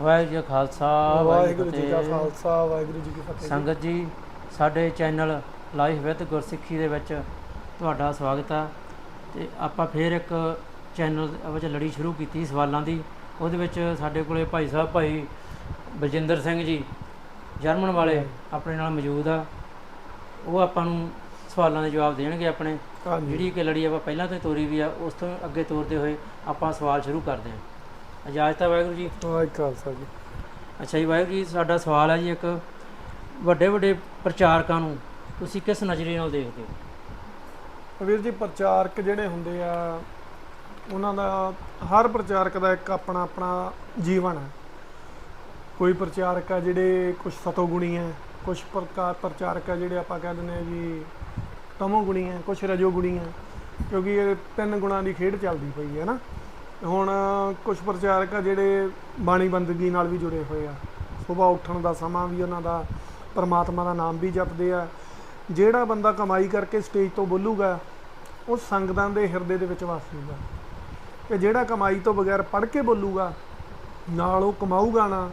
ਵਾਹਿਗੁਰੂ ਜੀ ਕਾ ਖਾਲਸਾ ਵਾਹਿਗੁਰੂ ਜੀ ਕਾ। ਖਾਲਸਾ ਵਾਹਿਗੁਰੂ ਜੀ ਕੀ ਫਤਿਹ। ਸੰਗਤ ਜੀ ਸਾਡੇ ਚੈਨਲ ਲਾਈਫ ਵਿਦ ਗੁਰਸਿੱਖੀ ਦੇ ਵਿੱਚ ਤੁਹਾਡਾ ਸਵਾਗਤ ਆ। ਤੇ ਆਪਾਂ ਫੇਰ ਇੱਕ ਚੈਨਲ ਵਿੱਚ ਲੜੀ ਸ਼ੁਰੂ ਕੀਤੀ ਸਵਾਲਾਂ ਦੀ। ਉਹਦੇ ਵਿੱਚ ਸਾਡੇ ਕੋਲੇ ਭਾਈ ਸਾਹਿਬ ਭਾਈ ਬਲਜਿੰਦਰ ਸਿੰਘ ਜੀ ਜਰਮਨ ਵਾਲੇ ਆਪਣੇ ਨਾਲ ਮੌਜੂਦ ਆ। ਉਹ ਆਪਾਂ ਨੂੰ ਸਵਾਲਾਂ ਦੇ ਜਵਾਬ ਦੇਣਗੇ ਆਪਣੇ। ਜਿਹੜੀ ਕਿ ਲੜੀ ਆਪਾਂ ਪਹਿਲਾਂ ਤੋਂ ਤੋਰੀ ਵੀ ਆ ਉਸ ਤੋਂ ਅੱਗੇ ਤੋਰਦੇ ਹੋਏ ਆਪਾਂ ਸਵਾਲ ਸ਼ੁਰੂ ਕਰਦੇ ਹਾਂ। ਇਜਾਜ਼ਤ ਹੈ ਵਾਹਿਗੁਰੂ ਜੀ? ਵਾਹਿਗੁਰੂ ਖਾਲਸਾ ਜੀ। ਅੱਛਾ ਜੀ ਵਾਹਿਗੁਰੂ ਜੀ ਸਾਡਾ ਸਵਾਲ ਹੈ ਜੀ ਇੱਕ ਵੱਡੇ ਵੱਡੇ ਪ੍ਰਚਾਰਕਾਂ ਨੂੰ ਤੁਸੀਂ ਕਿਸ ਨਜ਼ਰੀਏ ਨਾਲ ਦੇਖਦੇ ਹੋ? ਵੀਰ ਜੀ ਪ੍ਰਚਾਰਕ ਜਿਹੜੇ ਹੁੰਦੇ ਆ ਉਹਨਾਂ ਦਾ ਹਰ ਪ੍ਰਚਾਰਕ ਦਾ ਇੱਕ ਆਪਣਾ ਆਪਣਾ ਜੀਵਨ ਹੈ। ਕੋਈ ਪ੍ਰਚਾਰਕ ਆ ਜਿਹੜੇ ਕੁਝ ਸਤੋਗੁਣੀ ਹੈ ਕੁਝ ਪ੍ਰਕਾਰ ਪ੍ਰਚਾਰਕ ਆ ਜਿਹੜੇ ਆਪਾਂ ਕਹਿ ਦਿੰਦੇ ਆ ਜੀ ਤਮੋਗੁਣੀ ਹੈ ਕੁਝ ਰਜੋਗੁਣੀ ਹੈ ਕਿਉਂਕਿ ਇਹ ਤਿੰਨ ਗੁਣਾਂ ਦੀ ਖੇਡ ਚੱਲਦੀ ਪਈ ਹੈ ਨਾ। ਹੁਣ ਕੁਝ ਪ੍ਰਚਾਰਕ ਆ ਜਿਹੜੇ ਬਾਣੀ ਬੰਦਗੀ ਨਾਲ ਵੀ ਜੁੜੇ ਹੋਏ ਆ। ਸਵੇਰ ਉੱਠਣ ਦਾ ਸਮਾਂ ਵੀ ਉਹਨਾਂ ਦਾ, ਪਰਮਾਤਮਾ ਦਾ ਨਾਮ ਵੀ ਜਪਦੇ ਆ। ਜਿਹੜਾ ਬੰਦਾ ਕਮਾਈ ਕਰਕੇ ਸਟੇਜ ਤੋਂ ਬੋਲੂਗਾ, ਉਹ ਸੰਗਤਾਂ ਦੇ ਹਿਰਦੇ ਦੇ ਵਿੱਚ ਵਸ ਜੂਗਾ ਤੇ ਜਿਹੜਾ ਕਮਾਈ ਤੋਂ ਬਗੈਰ ਪੜ੍ਹ ਕੇ ਬੋਲੂਗਾ, ਨਾਲ ਉਹ ਕਮਾਊਗਾ ਨਾ।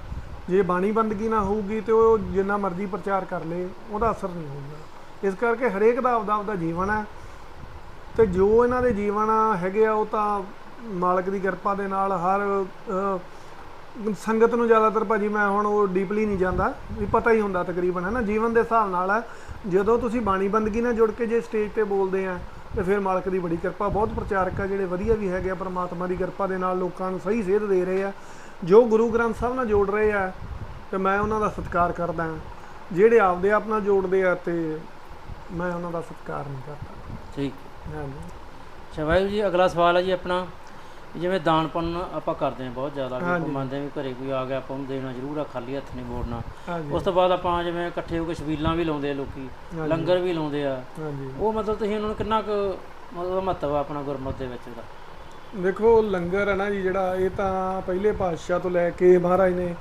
ਜੇ ਬਾਣੀ ਬੰਦਗੀ ਨਾ ਹੋਊਗੀ ਤੇ ਉਹ ਜਿੰਨਾ ਮਰਜ਼ੀ ਪ੍ਰਚਾਰ ਕਰ ਲੇ, ਉਹਦਾ ਅਸਰ ਨਹੀਂ ਹੋਊਗਾ। ਇਸ ਕਰਕੇ ਹਰੇਕ ਦਾ ਆਪਦਾ ਆਪਦਾ ਜੀਵਨ ਹੈ। ਤੇ ਜੋ ਇਹਨਾਂ ਦੇ ਜੀਵਨ ਹੈਗੇ ਆ, ਉਹ ਤਾਂ ਮਾਲਕ ਦੀ ਕਿਰਪਾ ਦੇ ਨਾਲ ਹਰ ਸੰਗਤ ਨੂੰ ਜ਼ਿਆਦਾਤਰ ਭਾਜੀ ਮੈਂ ਹੁਣ ਉਹ ਡੀਪਲੀ ਨਹੀਂ ਜਾਂਦਾ ਵੀ ਪਤਾ ਹੀ ਹੁੰਦਾ ਤਕਰੀਬਨ ਹੈ ਨਾ? ਜੀਵਨ ਦੇ ਹਿਸਾਬ ਨਾਲ ਹੈ ਜਦੋਂ ਤੁਸੀਂ ਬਾਣੀ ਬੰਦਗੀ ਨਾਲ ਜੁੜ ਕੇ ਜੇ ਸਟੇਜ ਤੇ ਬੋਲਦੇ ਆ ਤੇ ਫਿਰ ਮਾਲਕ ਦੀ ਬੜੀ ਕਿਰਪਾ ਬਹੁਤ ਪ੍ਰਚਾਰਕ ਆ ਜਿਹੜੇ ਵਧੀਆ ਵੀ ਹੈਗੇ ਆ ਪਰਮਾਤਮਾ ਦੀ ਕਿਰਪਾ ਦੇ ਨਾਲ ਲੋਕਾਂ ਨੂੰ ਸਹੀ ਸੇਧ ਦੇ ਰਹੇ ਆ ਜੋ ਗੁਰੂ ਗ੍ਰੰਥ ਸਾਹਿਬ ਨਾਲ ਜੋੜ ਰਹੇ ਆ ਤੇ ਮੈਂ ਉਹਨਾਂ ਦਾ ਸਤਿਕਾਰ ਕਰਦਾ ਹਾਂ। ਜਿਹੜੇ ਆਪਦੇ ਆਪ ਨਾਲ ਜੋੜਦੇ ਆ ਤੇ ਮੈਂ ਉਹਨਾਂ ਦਾ ਸਤਿਕਾਰ ਨਹੀਂ ਕਰਦਾ। ਠੀਕ। ਹਾਂਜੀ। ਵਾਹਿਗੁਰੂ ਜੀ ਅਗਲਾ ਸਵਾਲ ਹੈ ਜੀ ਆਪਣਾ। ਜਿਵੇਂ ਦਾਨ ਪੁੰਨ ਆਪਾਂ ਕਰਦੇ ਹਾਂ ਬਹੁਤ ਜ਼ਿਆਦਾ ਵੀ। ਮੰਨਦੇ ਵੀ ਘਰੇ ਕੋਈ ਆ ਗਿਆ ਆਪਾਂ ਨੂੰ ਦੇਣਾ ਜ਼ਰੂਰ ਆ ਖਾਲੀ ਹੱਥ ਨਹੀਂ ਮੋੜਨਾ। ਉਸ ਤੋਂ ਬਾਅਦ ਆਪਾਂ ਜਿਵੇਂ ਇਕੱਠੇ ਹੋ ਕੇ ਛਬੀਲਾਂ ਵੀ ਲਾਉਂਦੇ ਆ ਲੋਕੀ। ਲੰਗਰ ਵੀ ਲਾਉਂਦੇ ਆ। ਉਹ ਮਤਲਬ ਤੁਸੀਂ ਉਹਨਾਂ ਨੂੰ ਕਿੰਨਾ ਕੁ ਮਤਲਬ ਮਹੱਤਵ ਆ ਆਪਣਾ ਗੁਰਮਤ ਦੇ ਵਿੱਚ ਉਹਦਾ ਦੇਖੋ ਲੰਗਰ ਹੈ ਨਾ ਜੀ ਜਿਹੜਾ ਇਹ ਤਾਂ ਪਹਿਲੇ ਪਾਤਸ਼ਾਹ ਤੋਂ ਲੈ ਕੇ ਮਹਾਰਾਜ ਨੇ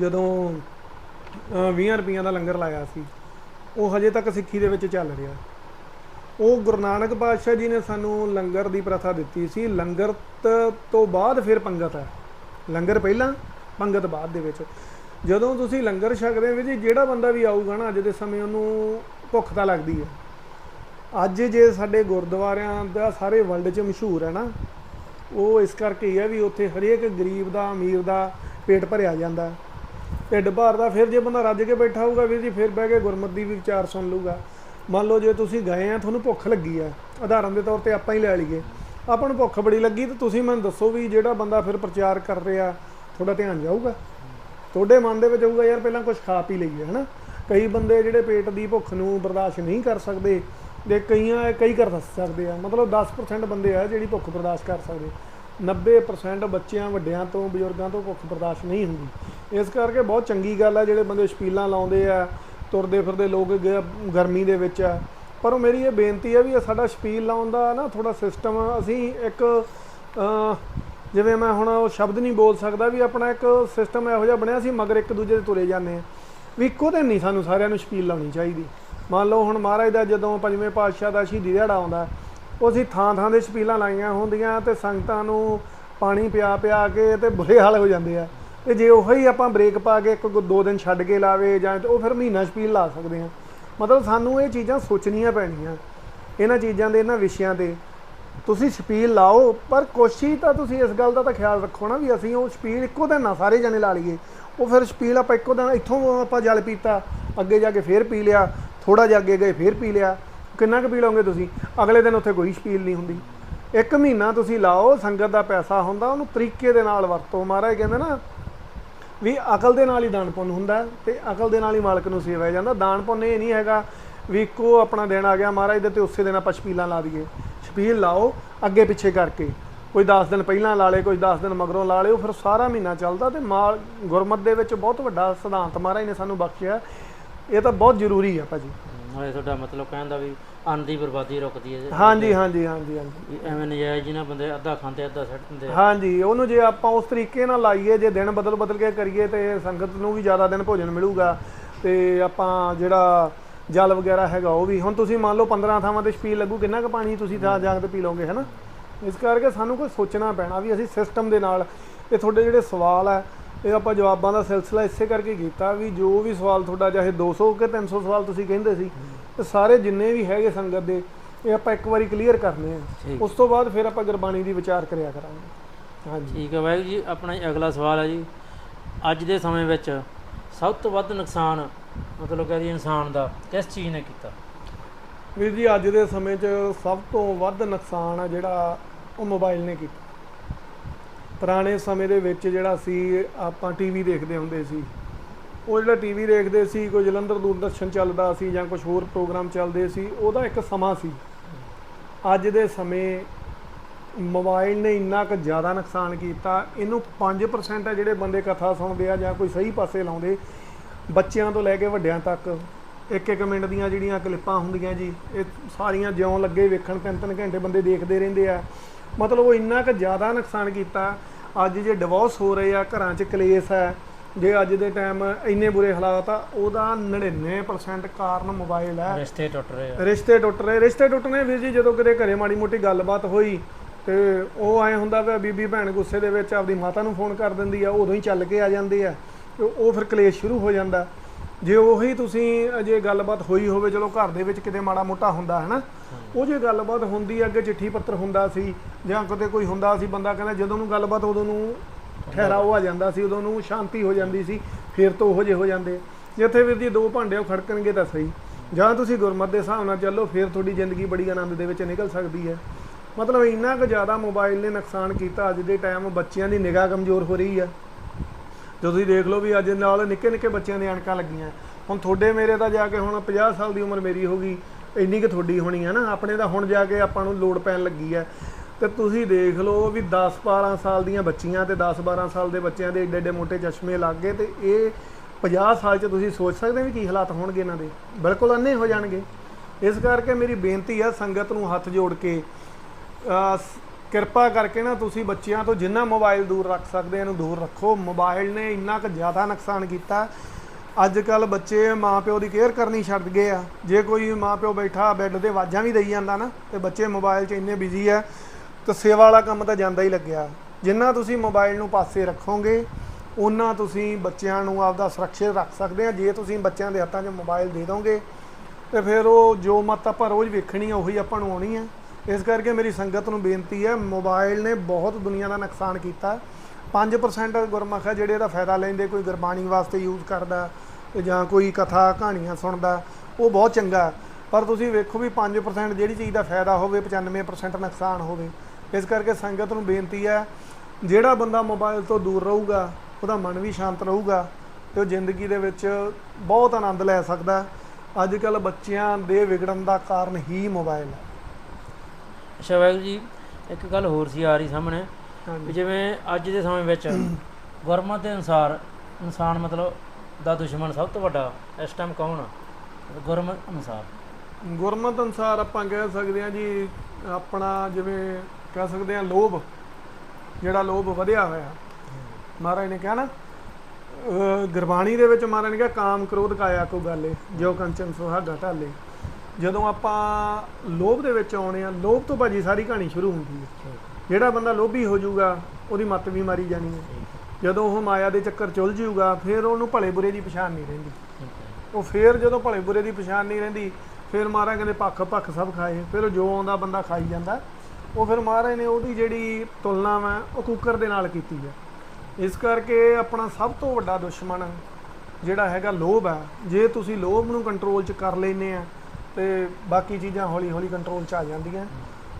ਜਦੋਂ ਅਹ, 20 ਰੁਪਈਆਂ ਦਾ ਲੰਗਰ ਲਾਇਆ ਸੀ ਉਹ ਹਜੇ ਤੱਕ ਸਿੱਖੀ ਦੇ ਵਿੱਚ ਚੱਲ ਰਿਹਾ। ਉਹ ਗੁਰੂ ਨਾਨਕ ਪਾਤਸ਼ਾਹ ਜੀ ਨੇ ਸਾਨੂੰ ਲੰਗਰ ਦੀ ਪ੍ਰਥਾ ਦਿੱਤੀ ਸੀ। ਲੰਗਰ ਤੋਂ ਬਾਅਦ ਫਿਰ ਪੰਗਤ ਹੈ। ਲੰਗਰ ਪਹਿਲਾਂ, ਪੰਗਤ ਬਾਅਦ ਦੇ ਵਿੱਚ। ਜਦੋਂ ਤੁਸੀਂ ਲੰਗਰ ਛਕਦੇ ਹੋ ਜੀ, ਜਿਹੜਾ ਬੰਦਾ ਵੀ ਆਊਗਾ ਨਾ, ਅੱਜ ਦੇ ਸਮੇਂ ਉਹਨੂੰ ਭੁੱਖ ਤਾਂ ਲੱਗਦੀ ਹੈ। ਅੱਜ ਜੇ ਸਾਡੇ ਗੁਰਦੁਆਰਿਆਂ ਦਾ ਸਾਰੇ ਵਰਲਡ 'ਚ ਮਸ਼ਹੂਰ ਹੈ ਨਾ, ਉਹ ਇਸ ਕਰਕੇ ਹੀ ਹੈ ਵੀ ਉੱਥੇ ਹਰੇਕ ਗਰੀਬ ਦਾ, ਅਮੀਰ ਦਾ ਪੇਟ ਭਰਿਆ ਜਾਂਦਾ। ਹੈ। ਢਿੱਡ ਭਰਦਾ, ਫਿਰ ਜੇ ਬੰਦਾ ਰੱਜ ਕੇ ਬੈਠਾ ਹੋਊਗਾ ਵੀਰ ਜੀ, ਫਿਰ ਬਹਿ ਕੇ ਗੁਰਮਤਿ ਦੀ ਵੀ ਵਿਚਾਰ ਸੁਣ ਲੂਗਾ ਮੰਨ ਲਓ ਜੇ ਤੁਸੀਂ ਗਏ ਆ, ਤੁਹਾਨੂੰ ਭੁੱਖ ਲੱਗੀ ਆ, ਉਦਾਹਰਨ ਦੇ ਤੌਰ ਤੇ ਆਪਾਂ ਹੀ ਲੈ ਲਈਏ। ਆਪਾਂ ਨੂੰ ਭੁੱਖ ਬੜੀ ਲੱਗੀ ਤੇ ਤੁਸੀਂ ਮੈਨੂੰ ਦੱਸੋ ਵੀ ਜਿਹੜਾ ਬੰਦਾ ਫਿਰ ਪ੍ਰਚਾਰ ਕਰ ਰਿਹਾ, ਤੁਹਾਡਾ ਧਿਆਨ ਜਾਊਗਾ? ਤੁਹਾਡੇ ਮਨ ਦੇ ਵਿੱਚ ਹੋਊਗਾ ਯਾਰ ਪਹਿਲਾਂ ਕੁਝ ਖਾ ਪੀ ਲਈਏ, ਹਨਾ? ਕਈ ਬੰਦੇ ਜਿਹੜੇ ਪੇਟ ਦੀ ਭੁੱਖ ਨੂੰ ਬਰਦਾਸ਼ਤ ਨਹੀਂ ਕਰ ਸਕਦੇ ਤੇ ਕਈਆਂ ਕਈ ਕਰ ਸਕਦੇ ਆ। ਮਤਲਬ 10% ਬੰਦੇ ਆ ਜਿਹੜੀ ਭੁੱਖ ਬਰਦਾਸ਼ਤ ਕਰ ਸਕਦੇ। 90% ਬੱਚਿਆਂ ਵੱਡਿਆਂ ਤੋਂ ਬਜ਼ੁਰਗਾਂ ਤੋਂ ਭੁੱਖ ਬਰਦਾਸ਼ਤ ਨਹੀਂ ਹੁੰਦੀ। ਇਸ ਕਰਕੇ ਬਹੁਤ ਚੰਗੀ ਗੱਲ ਆ, ਜਿਹੜੇ ਬੰਦੇ ਛਪੀਲਾਂ ਲਾਉਂਦੇ ਆ ਤੁਰਦੇ ਫਿਰਦੇ ਲੋਕ ਗ- ਗਰਮੀ ਦੇ ਵਿੱਚ ਆ। ਪਰ ਉਹ ਮੇਰੀ ਇਹ ਬੇਨਤੀ ਹੈ ਵੀ ਇਹ ਸਾਡਾ ਛਪੀਲ ਲਾਉਣ ਦਾ ਨਾ ਥੋੜਾ ਸਿਸਟਮ ਅਸੀਂ ਇੱਕ ਅਹ, ਜਿਵੇਂ ਮੈਂ ਹੁਣ ਉਹ ਸ਼ਬਦ ਨਹੀਂ ਬੋਲ ਸਕਦਾ ਵੀ ਆਪਣਾ ਇੱਕ ਸਿਸਟਮ ਇਹੋ ਜਿਹਾ ਬਣਿਆ ਸੀ ਮਗਰ ਇੱਕ ਦੂਜੇ ਦੇ ਤੁਰੇ ਜਾਂਦੇ ਆ। ਵੀ ਇੱਕੋ ਦਿਨ ਨਹੀਂ ਸਾਨੂੰ ਸਾਰਿਆਂ ਨੂੰ ਛਪੀਲ ਲਾਉਣੀ ਚਾਹੀਦੀ। ਮੰਨ ਲਓ ਹੁਣ ਮਹਾਰਾਜ ਦਾ ਜਦੋਂ ਪੰਜਵੇਂ ਪਾਤਸ਼ਾਹ ਦਾ ਸ਼ਹੀਦੀ ਦਿਹਾੜਾ ਆਉਂਦਾ ਉਹ ਅਸੀਂ ਥਾਂ ਥਾਂ ਦੇ ਛਪੀਲਾਂ ਲਾਈਆਂ ਹੁੰਦੀਆਂ ਤੇ ਸੰਗਤਾਂ ਨੂੰ ਪਾਣੀ ਪਿਆ ਪਿਆ ਕੇ ਤੇ ਬੁਰੇ ਹਾਲ ਹੋ ਜਾਂਦੇ ਆ। ਤੇ ਜੇ ਉਹੀ ਆਪਾਂ ਬ੍ਰੇਕ ਪਾ ਕੇ ਇੱਕ ਦੋ ਦਿਨ ਛੱਡ ਕੇ ਲਾਵੇ ਜਾਂ ਉਹ ਫਿਰ ਮਹੀਨਾ ਛਪੀਲ ਲਾ ਸਕਦੇ ਹਾਂ। ਮਤਲਬ ਸਾਨੂੰ ਇਹ ਚੀਜ਼ਾਂ ਸੋਚਣੀਆਂ ਪੈਣੀਆਂ, ਇਹਨਾਂ ਚੀਜ਼ਾਂ ਦੇ, ਇਹਨਾਂ ਵਿਸ਼ਿਆਂ ਤੇ। ਤੁਸੀਂ ਛਪੀਲ ਲਾਓ, ਪਰ ਕੋਸ਼ਿਸ਼ ਤਾਂ ਤੁਸੀਂ ਇਸ ਗੱਲ ਦਾ ਤਾਂ ਖਿਆਲ ਰੱਖੋ ਨਾ ਵੀ ਅਸੀਂ ਉਹ ਛਪੀਲ ਇੱਕੋ ਦਿਨ ਨਾ ਸਾਰੇ ਜਣੇ ਲਾ ਲਈਏ। ਉਹ ਫਿਰ ਛਪੀਲ ਆਪਾਂ ਇੱਕੋ ਦਿਨ ਇੱਥੋਂ ਆਪਾਂ ਜਲ ਪੀਤਾ, ਅੱਗੇ ਜਾ ਕੇ ਫੇਰ ਪੀ ਲਿਆ ਥੋੜਾ ਜਿਹਾ ਅੱਗੇ ਗਏ, ਫੇਰ ਪੀ ਲਿਆ। ਕਿੰਨਾ ਕੁ ਪੀ ਲਓਗੇ ਤੁਸੀਂ? ਅਗਲੇ ਦਿਨ ਉੱਥੇ ਕੋਈ ਛਪੀਲ ਨਹੀਂ ਹੁੰਦੀ। ਇੱਕ ਮਹੀਨਾ ਤੁਸੀਂ ਲਾਓ, ਸੰਗਤ ਦਾ ਪੈਸਾ ਹੁੰਦਾ, ਉਹਨੂੰ ਤਰੀਕੇ ਦੇ ਨਾਲ ਵਰਤੋ। ਮਹਾਰਾਜ ਕਹਿੰਦੇ ਨਾ ਵੀ ਅਕਲ ਦੇ ਨਾਲ ਹੀ ਦਾਨ ਪੁੰਨ ਹੁੰਦਾ ਹੈ ਤੇ ਅਕਲ ਦੇ ਨਾਲ ਹੀ ਮਾਲਕ ਨੂੰ ਸੇਵਾ ਜਾਂਦਾ। ਦਾਨ ਪੁੰਨ ਇਹ ਨਹੀਂ ਹੈਗਾ ਵੀ ਇੱਕੋ ਆਪਣਾ ਦਿਨ ਆ ਗਿਆ, ਮਹਾਰਾਜ ਦੇ ਤੇ ਉਸੇ ਦਿਨ ਆਪਾਂ ਛਪੀਲਾਂ ਲਾ ਦਈਏ। ਛਪੀਲ ਲਾਓ, ਅੱਗੇ ਪਿੱਛੇ ਕਰਕੇ। ਕੋਈ 10 ਦਿਨ ਪਹਿਲਾਂ ਲਾ ਲੇ ਕੋਈ 10 ਦਿਨ ਮਗਰੋਂ ਲਾ ਲੇ ਉਹ ਫਿਰ ਸਾਰਾ ਮਹੀਨਾ ਚੱਲਦਾ ਤੇ ਮਾਲ ਗੁਰਮਤ ਦੇ ਵਿੱਚ ਬਹੁਤ ਵੱਡਾ ਸਿਧਾਂਤ ਮਹਾਰਾਜ ਨੇ ਸਾਨੂੰ ਬਖਸ਼ਿਆ। ਇਹ ਤਾਂ ਬਹੁਤ ਜ਼ਰੂਰੀ ਆ ਭਾਜੀ। ਨਾਲੇ ਤੁਹਾਡਾ ਮਤਲਬ ਕਹਿਣ ਦਾ ਵੀ ਅੰਨ ਦੀ ਬਰਬਾਦੀ ਰੁਕਦੀ ਹੈ ਹਾਂਜੀ ਹਾਂਜੀ ਹਾਂਜੀ ਹਾਂਜੀ। ਵੀ ਐਵੇਂ ਨਜਾਇਜ਼ ਜਿਹਨਾਂ ਬੰਦੇ ਅੱਧਾ ਖਾਂਦੇ ਅੱਧਾ ਸੱਟ ਦਿੰਦੇ ਆ। ਹਾਂਜੀ ਉਹਨੂੰ ਜੇ ਆਪਾਂ ਉਸ ਤਰੀਕੇ ਨਾਲ ਲਾਈਏ ਜੇ ਦਿਨ ਬਦਲ ਬਦਲ ਕੇ ਕਰੀਏ ਤੇ ਸੰਗਤ ਨੂੰ ਵੀ ਜ਼ਿਆਦਾ ਦਿਨ ਭੋਜਨ ਮਿਲੂਗਾ ਤੇ ਆਪਾਂ ਜਿਹੜਾ ਜਲ ਵਗੈਰਾ ਹੈਗਾ ਉਹ ਵੀ ਹੁਣ ਤੁਸੀਂ ਮੰਨ ਲਓ 15 ਥਾਵਾਂ ਤੇ ਛਪੀਲ ਲੱਗੂ ਕਿੰਨਾ ਕੁ ਪਾਣੀ ਤੁਸੀਂ ਥਾਂ ਜਾ ਕੇ ਪੀ ਲਓਗੇ ਹਨਾ ਇਸ ਕਰਕੇ ਸਾਨੂੰ ਕੋਈ ਸੋਚਣਾ ਪੈਣਾ ਵੀ ਅਸੀਂ ਸਿਸਟਮ ਦੇ ਨਾਲ ਇਹ ਤੁਹਾਡੇ ਜਿਹੜੇ ਸਵਾਲ ਹੈ ਇਹ ਆਪਾਂ ਜਵਾਬਾਂ ਦਾ ਸਿਲਸਿਲਾ ਇਸੇ ਕਰਕੇ ਕੀਤਾ ਵੀ ਜੋ ਵੀ ਸਵਾਲ ਤੁਹਾਡਾ ਚਾਹੇ 200 ਕਿ 300 ਸਵਾਲ ਤੁਸੀਂ ਕਹਿੰਦੇ ਸੀ ਤੇ ਸਾਰੇ ਜਿੰਨੇ ਵੀ ਹੈਗੇ ਸੰਗਤ ਦੇ ਇਹ ਆਪਾਂ ਇੱਕ ਵਾਰੀ ਕਲੀਅਰ ਕਰਨੇ ਆ। ਉਸ ਤੋਂ ਬਾਅਦ ਫਿਰ ਆਪਾਂ ਗੁਰਬਾਣੀ ਦੀ ਵਿਚਾਰ ਕਰਿਆ ਕਰਾਂਗੇ। ਹਾਂਜੀ। ਠੀਕ ਹੈ ਵਾਹਿਗੁਰੂ ਜੀ ਆਪਣਾ ਅਗਲਾ ਸਵਾਲ ਹੈ ਜੀ। ਅੱਜ ਦੇ ਸਮੇਂ ਵਿੱਚ ਸਭ ਤੋਂ ਵੱਧ ਨੁਕਸਾਨ ਮਤਲਬ ਕਹਿ ਦਈਏ ਇਨਸਾਨ ਦਾ ਕਿਸ ਚੀਜ਼ ਨੇ ਕੀਤਾ? ਵੀਰ ਜੀ ਅੱਜ ਦੇ ਸਮੇਂ 'ਚ ਸਭ ਤੋਂ ਵੱਧ ਨੁਕਸਾਨ ਆ ਜਿਹੜਾ ਉਹ ਮੋਬਾਈਲ ਨੇ ਕੀਤਾ। ਪੁਰਾਣੇ ਸਮੇਂ ਦੇ ਵਿੱਚ ਜਿਹੜਾ ਸੀ, ਆਪਾਂ ਟੀਵੀ ਦੇਖਦੇ ਹੁੰਦੇ ਸੀ। ਉਹ ਜਿਹੜਾ ਟੀਵੀ ਦੇਖਦੇ ਸੀ, ਕੋਈ ਜਲੰਧਰ ਦੂਰਦਰਸ਼ਨ ਚੱਲਦਾ ਸੀ ਜਾਂ ਕੁਝ ਹੋਰ ਪ੍ਰੋਗਰਾਮ ਚੱਲਦੇ ਸੀ, ਉਹਦਾ ਇੱਕ ਸਮਾਂ ਸੀ। ਅੱਜ ਦੇ ਸਮੇਂ ਮੋਬਾਈਲ ਨੇ ਇੰਨਾ ਕੁ ਜ਼ਿਆਦਾ ਨੁਕਸਾਨ ਕੀਤਾ, ਇਹਨੂੰ 5% ਆ ਜਿਹੜੇ ਬੰਦੇ ਕਥਾ ਸੁਣਦੇ ਆ ਜਾਂ ਕੋਈ ਸਹੀ ਪਾਸੇ ਲਾਉਂਦੇ, ਬੱਚਿਆਂ ਤੋਂ ਲੈ ਕੇ ਵੱਡਿਆਂ ਤੱਕ। ਇੱਕ ਇੱਕ ਮਿੰਟ ਦੀਆਂ ਜਿਹੜੀਆਂ ਕਲਿੱਪਾਂ ਹੁੰਦੀਆਂ ਜੀ, ਇਹ ਸਾਰੀਆਂ ਜਿਉਂ ਲੱਗੇ ਵੇਖਣ, ਤਿੰਨ ਤਿੰਨ ਘੰਟੇ ਬੰਦੇ ਦੇਖਦੇ ਰਹਿੰਦੇ ਆ। ਮਤਲਬ ਉਹ ਇੰਨਾ ਕੁ ਜ਼ਿਆਦਾ ਨੁਕਸਾਨ ਕੀਤਾ ਅੱਜ ਜੇ ਡਿਵੋਰਸ ਹੋ ਰਹੇ ਆ ਘਰਾਂ 'ਚ ਕਲੇਸ਼ ਹੈ ਜੇ ਅੱਜ ਦੇ ਟਾਈਮ ਇੰਨੇ ਬੁਰੇ ਹਾਲਾਤ ਆ ਉਹਦਾ 99% ਕਾਰਨ ਮੋਬਾਈਲ ਹੈ। ਰਿਸ਼ਤੇ ਟੁੱਟ ਰਹੇ ਆ। ਰਿਸ਼ਤੇ ਟੁੱਟ ਰਹੇ ਰਿਸ਼ਤੇ ਟੁੱਟਣੇ ਵੀਰ ਜੀ ਜਦੋਂ ਕਿਤੇ ਘਰੇ ਮਾੜੀ ਮੋਟੀ ਗੱਲਬਾਤ ਹੋਈ ਤੇ ਉਹ ਐ ਹੁੰਦਾ ਵਾ ਬੀਬੀ ਭੈਣ ਗੁੱਸੇ ਦੇ ਵਿੱਚ ਆਪਦੀ ਮਾਤਾ ਨੂੰ ਫੋਨ ਕਰ ਦਿੰਦੀ ਆ ਉਦੋਂ ਹੀ ਚੱਲ ਕੇ ਆ ਜਾਂਦੇ ਆ ਤੇ ਉਹ ਫਿਰ ਕਲੇਸ਼ ਸ਼ੁਰੂ ਹੋ ਜਾਂਦਾ। ਜੇ ਉਹੀ ਤੁਸੀਂ ਅਜੇ ਗੱਲਬਾਤ ਹੋਈ ਹੋਵੇ, ਚਲੋ ਘਰ ਦੇ ਵਿੱਚ ਕਿਤੇ ਮਾੜਾ ਮੋਟਾ ਹੁੰਦਾ ਹੈ ਨਾ ਉਹ ਜੇ ਗੱਲਬਾਤ ਹੁੰਦੀ, ਅੱਗੇ ਚਿੱਠੀ ਪੱਤਰ ਹੁੰਦਾ ਸੀ, ਜਾਂ ਕਿਤੇ ਕੋਈ ਹੁੰਦਾ ਸੀ, ਬੰਦਾ ਕਹਿੰਦਾ ਜਦੋਂ ਨੂੰ ਗੱਲਬਾਤ ਉਦੋਂ ਨੂੰ ਠਹਿਰਾਓ ਆ ਜਾਂਦਾ ਸੀ, ਉਦੋਂ ਨੂੰ ਸ਼ਾਂਤੀ ਹੋ ਜਾਂਦੀ ਸੀ, ਫਿਰ ਤੋਂ ਉਹੋ ਜਿਹੇ ਹੋ ਜਾਂਦੇ। ਜਿੱਥੇ ਵੀਰ ਜੀ ਦੋ ਭਾਂਡੇ ਉਹ ਖੜਕਣਗੇ ਤਾਂ ਸਹੀ। ਜਾਂ ਤੁਸੀਂ ਗੁਰਮਤ ਦੇ ਹਿਸਾਬ ਨਾਲ ਚੱਲੋ, ਫਿਰ ਤੁਹਾਡੀ ਜ਼ਿੰਦਗੀ ਬੜੀ ਆਨੰਦ ਦੇ ਵਿੱਚ ਨਿਕਲ ਸਕਦੀ ਹੈ। ਮਤਲਬ ਇੰਨਾ ਕੁ ਜ਼ਿਆਦਾ ਮੋਬਾਈਲ ਨੇ ਨੁਕਸਾਨ ਕੀਤਾ, ਅੱਜ ਦੇ ਟਾਈਮ ਬੱਚਿਆਂ ਦੀ ਨਿਗਾਹ ਕਮਜ਼ੋਰ ਹੋ ਰਹੀ ਹੈ ਜਦੋਂ ਤੁਸੀਂ ਦੇਖ ਲਓ ਵੀ ਅੱਜ ਨਾਲ ਨਿੱਕੇ ਨਿੱਕੇ ਬੱਚਿਆਂ ਦੀਆਂ ਅਣਕਾਂ ਲੱਗੀਆਂ। ਹੁਣ ਤੁਹਾਡੇ ਮੇਰੇ ਤਾਂ ਜਾ ਕੇ ਹੁਣ 50 ਸਾਲ ਦੀ ਉਮਰ ਮੇਰੀ ਹੋ ਗਈ, ਇੰਨੀ ਕਿ ਤੁਹਾਡੀ ਹੋਣੀ ਹੈ ਨਾ। ਆਪਣੇ ਤਾਂ ਹੁਣ ਜਾ ਕੇ ਆਪਾਂ ਨੂੰ ਲੋੜ ਪੈਣ ਲੱਗੀ ਹੈ। ਤੇ ਤੁਸੀਂ ਦੇਖ ਲਓ ਵੀ 10 12 ਸਾਲ ਦੀਆਂ ਬੱਚੀਆਂ ਤੇ 10 12 ਸਾਲ ਦੇ ਬੱਚਿਆਂ ਦੇ ਏਡੇ ਏਡੇ ਮੋਟੇ ਚਸ਼ਮੇ ਲੱਗ ਗਏ ਤੇ ਇਹ 50 ਸਾਲ 'ਚ ਤੁਸੀਂ ਸੋਚ ਸਕਦੇ ਵੀ ਕੀ ਹਾਲਾਤ ਹੋਣਗੇ ਇਹਨਾਂ ਦੇ? ਬਿਲਕੁਲ ਅੰਨੇ ਹੋ ਜਾਣਗੇ। ਇਸ ਕਰਕੇ ਮੇਰੀ ਬੇਨਤੀ ਆ ਸੰਗਤ ਨੂੰ ਹੱਥ ਜੋੜ ਕੇ ਕਿਰਪਾ ਕਰਕੇ ਨਾ ਤੁਸੀਂ ਬੱਚਿਆਂ ਤੋਂ ਜਿੰਨਾ ਮੋਬਾਈਲ ਦੂਰ ਰੱਖ ਸਕਦੇ ਇਹਨੂੰ ਦੂਰ ਰੱਖੋ। ਮੋਬਾਈਲ ਨੇ ਇੰਨਾ ਕੁ ਜ਼ਿਆਦਾ ਨੁਕਸਾਨ ਕੀਤਾ। ਅੱਜ ਕੱਲ ਬੱਚੇ ਮਾਪਿਓ ਦੀ ਕੇਅਰ ਕਰਨੀ ਛੱਡ ਗਏ ਆ। ਜੇ ਕੋਈ ਮਾਪਿਓ ਬੈਠਾ, ਬੈੱਡ ਤੇ ਆਵਾਜ਼ਾਂ ਵੀ ਦੇਈ ਜਾਂਦਾ ਨਾ, ਤੇ ਬੱਚੇ ਮੋਬਾਈਲ 'ਚ ਇੰਨੇ ਬਿਜ਼ੀ ਆ, ਤਾਂ ਸੇਵਾ ਵਾਲਾ ਕੰਮ ਤਾਂ ਜਾਂਦਾ ਹੀ ਲੱਗਿਆ। ਜਿੰਨਾ ਤੁਸੀਂ ਮੋਬਾਈਲ ਨੂੰ ਪਾਸੇ ਰੱਖੋਗੇ ਉਹਨਾਂ ਤੁਸੀਂ ਬੱਚਿਆਂ ਨੂੰ ਆਪਦਾ ਸੁਰੱਖਿਅਤ ਰੱਖ ਸਕਦੇ ਆ। ਜੇ ਤੁਸੀਂ ਬੱਚਿਆਂ ਦੇ ਹੱਥਾਂ 'ਚ ਮੋਬਾਈਲ ਦੇ ਦੋਗੇ, ਤੇ ਫਿਰ ਉਹ ਜੋ ਮਤ ਆਪਾਂ ਰੋਜ਼ ਵੇਖਣੀ ਆ, ਉਹੀ ਆਪਾਂ ਨੂੰ ਆਉਣੀ ਹੈ ਇਸ ਕਰਕੇ ਮੇਰੀ ਸੰਗਤ ਨੂੰ ਬੇਨਤੀ ਹੈ, ਮੋਬਾਈਲ ਨੇ ਬਹੁਤ ਦੁਨੀਆ ਦਾ ਨੁਕਸਾਨ ਕੀਤਾ। 5% ਗੁਰਮੁਖ ਹੈ ਜਿਹੜੇ ਇਹਦਾ ਫਾਇਦਾ ਲੈਂਦੇ, ਕੋਈ ਗੁਰਬਾਣੀ ਵਾਸਤੇ ਯੂਜ਼ ਕਰਦਾ ਤੇ ਜਾਂ ਕੋਈ ਕਥਾ, ਕਹਾਣੀਆਂ ਸੁਣਦਾ, ਉਹ ਬਹੁਤ ਚੰਗਾ। ਪਰ ਤੁਸੀਂ ਵੇਖੋ ਵੀ 5% ਜਿਹੜੀ ਚੀਜ਼ ਦਾ ਫਾਇਦਾ ਹੋਵੇ 95% ਨੁਕਸਾਨ ਹੋਵੇ। ਇਸ ਕਰਕੇ ਸੰਗਤ ਨੂੰ ਬੇਨਤੀ ਹੈ, ਜਿਹੜਾ ਬੰਦਾ ਮੋਬਾਈਲ ਤੋਂ ਦੂਰ ਰਹੂਗਾ, ਉਹਦਾ ਮਨ ਵੀ ਸ਼ਾਂਤ ਰਹੂਗਾ ਤੇ ਉਹ ਜ਼ਿੰਦਗੀ ਦੇ ਵਿੱਚ ਬਹੁਤ ਆਨੰਦ ਲੈ ਸਕਦਾ। ਅੱਜ ਕੱਲ ਬੱਚਿਆਂ ਦੇ ਵਿਗੜਨ ਦਾ ਕਾਰਨ ਹੀ ਮੋਬਾਈਲ ਹੈ। ਅੱਛਾ ਵਾਹਿਗੁਰੂ ਜੀ ਇੱਕ ਗੱਲ ਹੋਰ ਸੀ ਆ ਰਹੀ ਸਾਹਮਣੇ ਵੀ ਹਾਂਜੀ ਜਿਵੇਂ ਅੱਜ ਦੇ ਸਮੇਂ ਵਿੱਚ ਗੁਰਮਤ ਦੇ ਅਨੁਸਾਰ ਇਨਸਾਨ ਮਤਲਬ ਦਾ ਦੁਸ਼ਮਣ ਸਭ ਤੋਂ ਵੱਡਾ ਇਸ ਟਾਈਮ ਕੌਣ ਆ? ਗੁਰਮਤ ਅਨੁਸਾਰ। ਗੁਰਮਤ ਅਨੁਸਾਰ ਆਪਾਂ ਕਹਿ ਸਕਦੇ ਹਾਂ ਜੀ ਆਪਣਾ ਜਿਵੇਂ ਕਹਿ ਸਕਦੇ ਹਾਂ ਲੋਭ ਜਿਹੜਾ ਲੋਭ ਵਧਿਆ ਹੋਇਆ। ਮਹਾਰਾਜ ਨੇ ਕਿਹਾ ਨਾ ਗੁਰਬਾਣੀ ਦੇ ਵਿੱਚ ਮਹਾਰਾਜ ਨੇ ਕਿਹਾ ਕਾਮ ਕ੍ਰੋਧ ਕਾਇਆ ਕੋ ਗਾਲੇ ਜੋ ਕੰਚਨ ਸੁਹਾਗਾ ਢਾਲੇ ਜਦੋਂ ਆਪਾਂ ਲੋਭ ਦੇ ਵਿੱਚ ਆਉਣੇ ਆ ਲੋਭ ਤੋਂ ਭਾਜੀ ਸਾਰੀ ਕਹਾਣੀ ਸ਼ੁਰੂ ਹੁੰਦੀ ਹੈ। ਜਿਹੜਾ ਬੰਦਾ ਲੋਭੀ ਹੋ ਜਾਊਗਾ ਉਹਦੀ ਮੱਤ ਵੀ ਮਾਰੀ ਜਾਣੀ ਹੈ। ਜਦੋਂ ਉਹ ਮਾਇਆ ਦੇ ਚੱਕਰ ਚੁੱਲ ਜਾਊਗਾ ਫਿਰ ਉਹਨੂੰ ਭਲੇ ਬੁਰੇ ਦੀ ਪਛਾਣ ਨਹੀਂ ਰਹਿੰਦੀ। ਉਹ ਫੇਰ ਜਦੋਂ ਭਲੇ ਬੁਰੇ ਦੀ ਪਛਾਣ ਨਹੀਂ ਰਹਿੰਦੀ ਫਿਰ ਮਹਾਰਾਜ ਕਹਿੰਦੇ ਪੱਖ ਪੱਖ ਸਭ ਖਾਏ। ਫਿਰ ਜੋ ਆਉਂਦਾ ਬੰਦਾ ਖਾਈ ਜਾਂਦਾ। ਉਹ ਫਿਰ ਮਹਾਰਾਜ ਨੇ ਉਹਦੀ ਜਿਹੜੀ ਤੁਲਨਾ ਵਾ ਉਹ ਕੁੱਕਰ ਦੇ ਨਾਲ ਕੀਤੀ ਹੈ। ਇਸ ਕਰਕੇ ਆਪਣਾ ਸਭ ਤੋਂ ਵੱਡਾ ਦੁਸ਼ਮਣ ਜਿਹੜਾ ਹੈਗਾ ਲੋਭ ਹੈ। ਜੇ ਤੁਸੀਂ ਲੋਭ ਨੂੰ ਕੰਟਰੋਲ 'ਚ ਕਰ ਲੈਨੇ ਆ ਤੇ ਬਾਕੀ ਚੀਜ਼ਾਂ ਹੌਲੀ ਹੌਲੀ ਕੰਟਰੋਲ 'ਚ ਆ ਜਾਂਦੀਆਂ।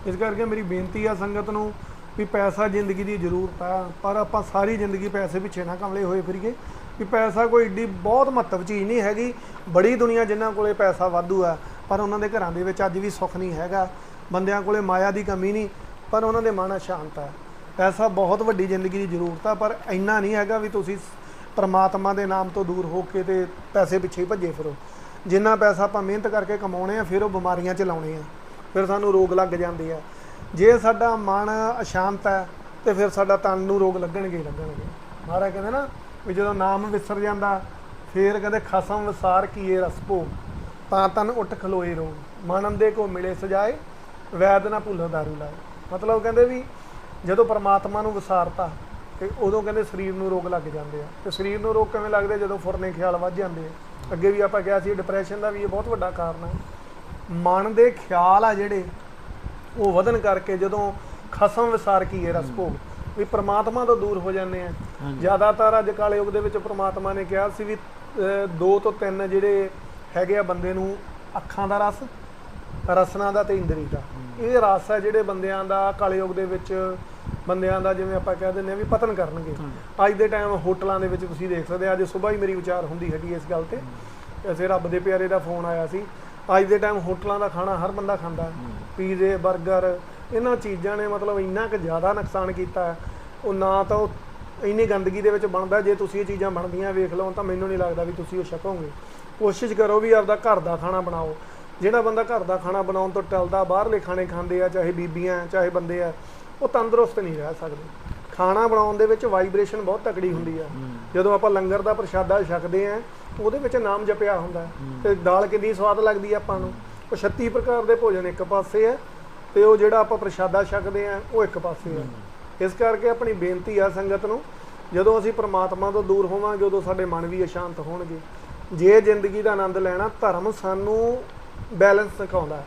ਇਸ ਕਰਕੇ ਮੇਰੀ ਬੇਨਤੀ ਆ ਸੰਗਤ ਨੂੰ ਵੀ ਪੈਸਾ ਜ਼ਿੰਦਗੀ ਦੀ ਜ਼ਰੂਰਤ ਆ, ਪਰ ਆਪਾਂ ਸਾਰੀ ਜ਼ਿੰਦਗੀ ਪੈਸੇ ਪਿੱਛੇ ਨਾ ਕਮਲੇ ਹੋਏ ਫਿਰੀਏ। ਵੀ ਪੈਸਾ ਕੋਈ ਏਡੀ ਬਹੁਤ ਮਹੱਤਵ ਚੀਜ਼ ਨਹੀਂ ਹੈਗੀ, ਬੜੀ ਦੁਨੀਆ ਜਿਨ੍ਹਾਂ ਕੋਲੇ ਪੈਸਾ ਵਾਧੂ ਆ, ਪਰ ਉਹਨਾਂ ਦੇ ਘਰਾਂ ਦੇ ਵਿੱਚ ਅੱਜ ਵੀ ਸੁੱਖ ਨਹੀਂ ਹੈਗਾ। ਬੰਦਿਆਂ ਕੋਲੇ ਮਾਇਆ ਦੀ ਕਮੀ ਨਹੀਂ, ਪਰ ਉਹਨਾਂ ਦੇ ਮਨ ਅਸ਼ਾਂਤ ਆ। ਪੈਸਾ ਬਹੁਤ ਵੱਡੀ ਜ਼ਿੰਦਗੀ ਦੀ ਜ਼ਰੂਰਤ ਆ, ਪਰ ਇੰਨਾ ਨਹੀਂ ਹੈਗਾ ਵੀ ਤੁਸੀਂ ਪਰਮਾਤਮਾ ਦੇ ਨਾਮ ਤੋਂ ਦੂਰ ਹੋ ਕੇ ਤੇ ਪੈਸੇ ਪਿੱਛੇ ਹੀ ਭੱਜੇ ਫਿਰੋ। ਜਿੰਨਾ ਪੈਸਾ ਆਪਾਂ ਮਿਹਨਤ ਕਰਕੇ ਕਮਾਉਣੇ ਆ, ਫਿਰ ਉਹ ਬਿਮਾਰੀਆਂ 'ਚ ਲਾਉਣੇ ਆ। ਫਿਰ ਸਾਨੂੰ ਰੋਗ ਲੱਗ ਜਾਂਦੇ ਆ। ਜੇ ਸਾਡਾ ਮਨ ਅਸ਼ਾਂਤ ਹੈ ਤੇ ਫਿਰ ਸਾਡਾ ਤਨ ਨੂੰ ਰੋਗ ਲੱਗਣਗੇ ਲੱਗਣਗੇ। ਮਹਾਰਾਜ ਕਹਿੰਦੇ ਨਾ ਵੀ ਜਦੋਂ ਨਾਮ ਵਿਸਰ ਜਾਂਦਾ, ਫੇਰ ਕਹਿੰਦੇ ਖਸਮ ਵਿਸਾਰ ਕੀਏ ਰਸਪੋ ਤਾਂ ਤਨ ਉੱਠ ਖਲੋਏ ਰੋਗ ਮਨ ਦੇ ਕੋ ਮਿਲੇ ਸਜਾਏ, ਵੈਦ ਨਾ ਭੁੱਲੋ ਦਾਰੂ ਲਾਏ। ਮਤਲਬ ਕਹਿੰਦੇ ਵੀ ਜਦੋਂ ਪਰਮਾਤਮਾ ਨੂੰ ਵਿਸਾਰਤਾ, ਤੇ ਉਦੋਂ ਕਹਿੰਦੇ ਸਰੀਰ ਨੂੰ ਰੋਗ ਲੱਗ ਜਾਂਦੇ ਆ। ਤੇ ਸਰੀਰ ਨੂੰ ਰੋਗ ਕਿਵੇਂ ਲੱਗਦੇ ਜਦੋਂ ਫੁਰਨੇ ਖਿਆਲ ਵੱਧ ਜਾਂਦੇ ਆ। ਅੱਗੇ ਵੀ ਆਪਾਂ ਕਿਹਾ ਸੀ ਡਿਪਰੈਸ਼ਨ ਦਾ ਵੀ ਇਹ ਬਹੁਤ ਵੱਡਾ ਕਾਰਨ ਹੈ। ਮਨ ਦੇ ਖਿਆਲ ਆ ਜਿਹੜੇ ਉਹ ਵਧਨ ਕਰਕੇ ਜਦੋਂ ਖਸਮ ਵਿਸਾਰ ਕੀ ਹੈ ਰਸ ਭੋਗ ਵੀ ਪ੍ਰਮਾਤਮਾ ਤੋਂ ਦੂਰ ਹੋ ਜਾਂਦੇ ਆ। ਜ਼ਿਆਦਾਤਰ ਅੱਜ ਕਾਲੇ ਯੁੱਗ ਦੇ ਵਿੱਚ ਪ੍ਰਮਾਤਮਾ ਨੇ ਕਿਹਾ ਸੀ ਵੀ ਦੋ ਤੋਂ ਤਿੰਨ ਜਿਹੜੇ ਹੈਗੇ ਆ ਬੰਦੇ ਨੂੰ ਅੱਖਾਂ ਦਾ ਰਸ ਰਸਨਾ ਦਾ ਤੇ ਇੰਦਰੀ ਦਾ। ਇਹ ਰਸ ਹੈ ਜਿਹੜੇ ਬੰਦਿਆਂ ਦਾ ਕਾਲੇ ਯੁੱਗ ਦੇ ਵਿੱਚ ਬੰਦਿਆਂ ਦਾ ਜਿਵੇਂ ਆਪਾਂ ਕਹਿ ਦਿੰਦੇ ਆ ਵੀ ਪਤਨ ਕਰਨਗੇ। ਅੱਜ ਦੇ ਟਾਈਮ ਹੋਟਲਾਂ ਦੇ ਵਿੱਚ ਤੁਸੀਂ ਦੇਖ ਸਕਦੇ ਆ ਅੱਜ ਸਵੇਰ ਹੀ ਮੇਰੀ ਵਿਚਾਰ ਹੁੰਦੀ ਹੈਗੀ ਇਸ ਗੱਲ ਤੇ। ਐਸੇ ਰੱਬ ਦੇ ਪਿਆਰੇ ਦਾ ਫੋਨ ਆਇਆ ਸੀ। ਅੱਜ ਦੇ ਟਾਈਮ ਹੋਟਲਾਂ ਦਾ ਖਾਣਾ ਹਰ ਬੰਦਾ ਖਾਂਦਾ। ਪੀਜ਼ੇ 버ਗਰ ਇਹਨਾਂ ਚੀਜ਼ਾਂ ਨੇ ਮਤਲਬ ਇੰਨਾ ਕੁ ਜ਼ਿਆਦਾ ਨੁਕਸਾਨ ਕੀਤਾ। ਉਹ ਨਾ ਤਾਂ ਉਹ ਇੰਨੀ ਗੰਦਗੀ ਦੇ ਵਿੱਚ ਬਣਦਾ ਜੇ ਤੁਸੀਂ ਇਹ ਚੀਜ਼ਾਂ ਬਣਦੀਆਂ ਵੇਖ ਲਓ ਤਾਂ ਮੈਨੂੰ ਨਹੀਂ ਲੱਗਦਾ ਵੀ ਤੁਸੀਂ ਉਹ ਛਕੋਗੇ। ਕੋਸ਼ਿਸ਼ ਕਰੋ ਵੀ ਆਪਦਾ ਘਰ ਦਾ ਖਾਣਾ ਬਣਾਓ। ਜਿਹੜਾ ਬੰਦਾ ਘਰ ਦਾ ਖਾਣਾ ਬਣਾਉਣ ਤੋਂ ਟਲਦਾ ਬਾਹਰਲੇ ਖਾਣੇ ਖਾਂਦੇ ਆ ਚਾਹੇ ਬੀਬੀਆਂ ਚਾਹੇ ਬੰਦੇ ਆ ਉਹ ਤੰਦਰੁਸਤ ਨਹੀਂ ਰਹਿ ਸਕਦੇ। ਖਾਣਾ ਬਣਾਉਣ ਦੇ ਵਿੱਚ ਵਾਈਬ੍ਰੇਸ਼ਨ ਬਹੁਤ ਤਕੜੀ ਹੁੰਦੀ ਆ। ਜਦੋਂ ਆਪਾਂ ਲੰਗਰ ਦਾ ਪ੍ਰਸ਼ਾਦਾ ਛਕਦੇ ਆ ਉਹਦੇ ਵਿੱਚ ਨਾਮ ਜਪਿਆ ਹੁੰਦਾ। ਤੇ ਦਾਲ ਕਿੰਨੀ ਸਵਾਦ ਲੱਗਦੀ ਆ ਆਪਾਂ ਨੂੰ। ਉਹ 36 ਪ੍ਰਕਾਰ ਦੇ ਭੋਜਨ ਇੱਕ ਪਾਸੇ ਆ ਤੇ ਉਹ ਜਿਹੜਾ ਆਪਾਂ ਪ੍ਰਸ਼ਾਦਾ ਛਕਦੇ ਆ ਉਹ ਇੱਕ ਪਾਸੇ ਆ। ਇਸ ਕਰਕੇ ਆਪਣੀ ਬੇਨਤੀ ਆ ਸੰਗਤ ਨੂੰ ਜਦੋਂ ਅਸੀਂ ਪ੍ਰਮਾਤਮਾ ਤੋਂ ਦੂਰ ਹੋਵਾਂਗੇ ਉਦੋਂ ਸਾਡੇ ਮਨ ਵੀ ਅਸ਼ਾਂਤ ਹੋਣਗੇ। ਜੇ ਜ਼ਿੰਦਗੀ ਦਾ ਆਨੰਦ ਲੈਣਾ ਧਰਮ ਸਾਨੂੰ ਬੈਲੈਂਸ ਸਿਖਾਉਂਦਾ।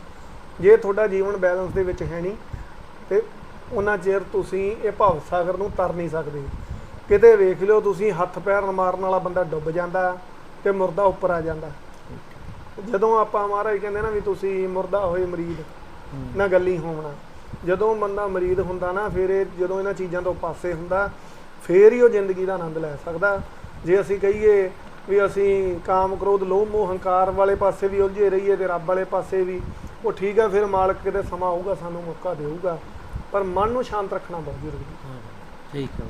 ਜੇ ਤੁਹਾਡਾ ਜੀਵਨ ਬੈਲੈਂਸ ਦੇ ਵਿੱਚ ਹੈ ਨਹੀਂ ਤੇ ਉਹਨਾਂ ਚਿਰ ਤੁਸੀਂ ਇਹ ਭਵ ਸਾਗਰ ਨੂੰ ਤਰ ਨਹੀਂ ਸਕਦੇ। ਕਿਤੇ ਵੇਖ ਲਿਓ ਤੁਸੀਂ ਹੱਥ ਪੈਰ ਮਾਰਨ ਵਾਲਾ ਬੰਦਾ ਡੁੱਬ ਜਾਂਦਾ ਤੇ ਮੁਰਦਾ ਉੱਪਰ ਆ ਜਾਂਦਾ। ਜਦੋਂ ਆਪਾਂ ਮਹਾਰਾਜ ਕਹਿੰਦੇ ਨਾ ਵੀ ਤੁਸੀਂ ਮੁਰਦਾ ਹੋਏ ਮਰੀਦ ਨਾ ਗੱਲੀ ਹੋਣਾ ਜਦੋਂ ਬੰਦਾ ਮਰੀਦ ਹੁੰਦਾ ਨਾ ਫਿਰ ਇਹ ਜਦੋਂ ਇਹਨਾਂ ਚੀਜ਼ਾਂ ਤੋਂ ਪਾਸੇ ਹੁੰਦਾ ਫੇਰ ਹੀ ਉਹ ਜ਼ਿੰਦਗੀ ਦਾ ਆਨੰਦ ਲੈ ਸਕਦਾ। ਜੇ ਅਸੀਂ ਕਹੀਏ ਵੀ ਅਸੀਂ ਕਾਮ ਕ੍ਰੋਧ ਲੋਭ ਮੋਹ ਹੰਕਾਰ ਵਾਲੇ ਪਾਸੇ ਵੀ ਉਲਝੇ ਰਹੀਏ ਤੇ ਰੱਬ ਵਾਲੇ ਪਾਸੇ ਵੀ ਉਹ ਠੀਕ ਆ ਫਿਰ ਮਾਲਕ ਕਿਤੇ ਸਮਾਂ ਆਊਗਾ ਸਾਨੂੰ ਮੌਕਾ ਦੇਊਗਾ। ਪਰ ਮਨ ਨੂੰ ਸ਼ਾਂਤ ਰੱਖਣਾ ਬਹੁਤ ਜ਼ਰੂਰੀ ਹੈ। ਠੀਕ ਹੈ।